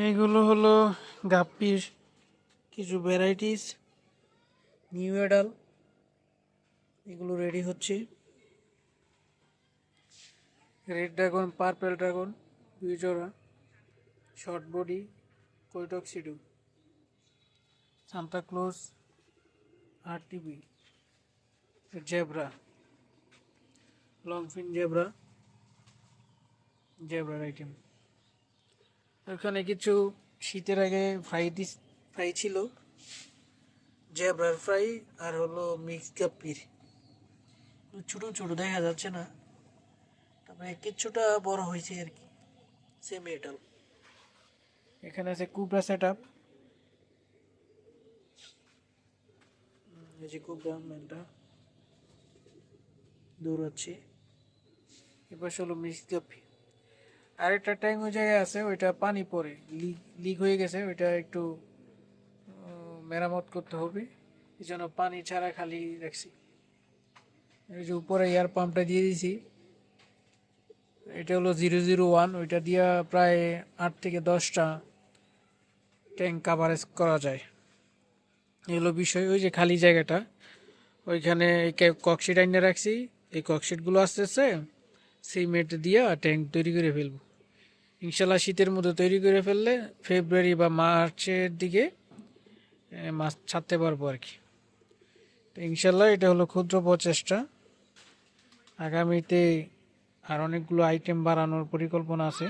এগুলো হলো গাপ্পির কিছু ভ্যারাইটিস নিউ এডাল এগুলো রেডি হচ্ছে। রেড ড্রাগন পার্পেল ড্রাগন দুই জোড়া শর্ট বডি কৈটক্সিডু সান্তা ক্লোজ আর টিভি জেব্রা লংফিন জেব্রা জেব্রার আইটেম ওখানে কিছু শীতের আগে ফ্রাই ডিস ফ্রাই ছিল। জেব্রার ফ্রাই আর হলো মিক্স গাপ্পির ছোটো ছোটো দেখা যাচ্ছে না। তবে কিছুটা বড় হয়েছে আর কি। সেম এটাল এখানে আছে কুবরা সেট আপ এই যে কুবরা মেলটা দৌড়াচ্ছে। এবার হলো মিক্স গাপ্পি আরেকটা ট্যাঙ্ক ওই জায়গায় আছে, ওইটা পানি পড়ে লিক লিক হয়ে গেছে, ওইটা একটু মেরামত করতে হবে, এই জন্য পানি ছাড়া খালি রাখছি। এই যে উপরে এয়ার পাম্পটা দিয়ে দিয়েছি এটা হলো জিরো জিরো ওয়ান ওইটা দিয়া প্রায় আট থেকে দশটা ট্যাঙ্ক কাভারেজ করা যায়। এগুলো বিষয়, ওই যে খালি জায়গাটা, ওইখানে ককশিট আইনে রাখছি, এই ককশিটগুলো আস্তে আস্তে সিমেন্ট দিয়ে ট্যাঙ্ক তৈরি করে ফেলব। ইনশাল্লাহ শীতের মধ্যে তৈরি করে ফেললে ফেব্রুয়ারি বা মার্চের দিকে মাছ ছাড়তে পারব আর কি। তো ইনশাল্লাহ এটা হলো ক্ষুদ্র প্রচেষ্টা। আগামীতে আর অনেকগুলো আইটেম বাড়ানোর পরিকল্পনা আছে।